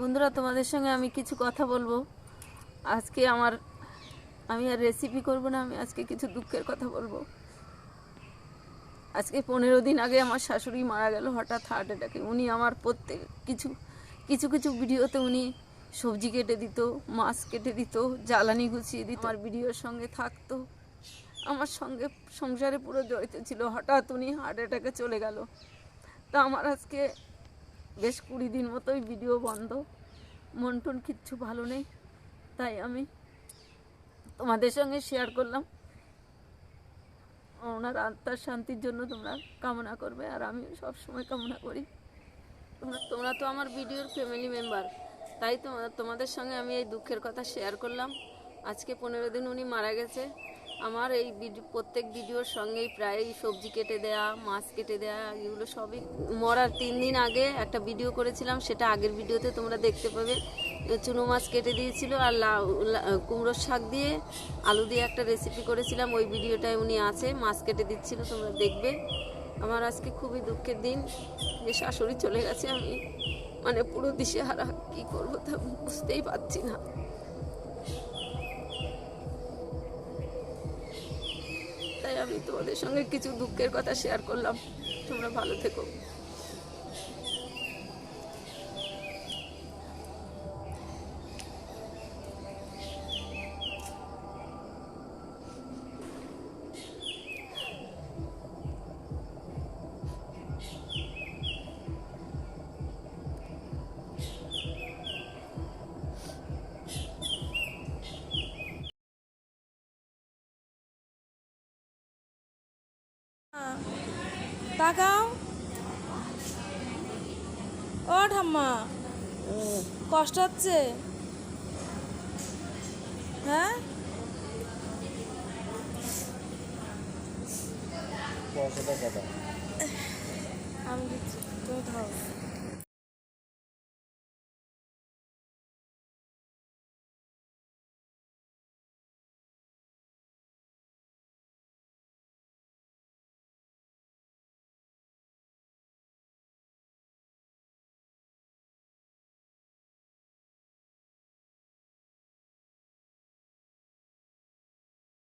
বন্ধুরা, তোমাদের সঙ্গে আমি কিছু কথা বলব। আজকে আমার, আমি আর রেসিপি করব না, আমি আজকে কিছু দুঃখের কথা বলব। আজকে পনেরো দিন আগে আমার শাশুড়ি মারা গেল, হঠাৎ হার্ট অ্যাটাকে উনি আমার প্রত্যেক কিছু কিছু কিছু ভিডিওতে উনি সবজি কেটে দিত, মাছ কেটে দিত, জ্বালানি গুছিয়ে দিত। আমার ভিডিওর সঙ্গে থাকতো। আমার সঙ্গে সংসারে পুরো জড়িত ছিল। হঠাৎ উনি হার্ট অ্যাটাকে চলে গেল। তা আমার আজকে বেশ কুড়ি দিন মতোই ভিডিও বন্ধ। মন টন কিচ্ছু ভালো নেই, তাই আমি তোমাদের সঙ্গে শেয়ার করলাম। ওনার আত্মার শান্তির জন্য তোমরা কামনা করবে, আর আমি সব সময় কামনা করি। তোমরা তোমরা তো আমার ভিডিওর ফ্যামিলি মেম্বার তাই তোমাদের সঙ্গে আমি এই দুঃখের কথা শেয়ার করলাম। আজকে পনেরো দিন উনি মারা গেছে। আমার এই প্রত্যেক ভিডিওর সঙ্গেই প্রায় সবজি কেটে দেয়া, মাছ কেটে দেয়া, এগুলো সবই মরার তিন দিন আগে একটা ভিডিও করেছিলাম, সেটা আগের ভিডিওতে তোমরা দেখতে পাবে। চুনো মাছ কেটে দিয়েছিল আর লাউ কুমড়োর শাক দিয়ে আলু দিয়ে একটা রেসিপি করেছিলাম, ওই ভিডিওটায় উনি আছে, মাছ কেটে দিচ্ছিল, তোমরা দেখবে। আমার আজকে খুবই দুঃখের দিন, যে শাশুড়ি চলে গেছে, আমি মানে পুরো দিশেহারা, কী করব তা বুঝতেই পারছি না। আমি তোমাদের সঙ্গে কিছু দুঃখের কথা শেয়ার করলাম। তোমরা ভালো থেকো। তাকাও ও ঠাম্মা কষ্ট হচ্ছে? হ্যাঁ? আমি তুমি ধরো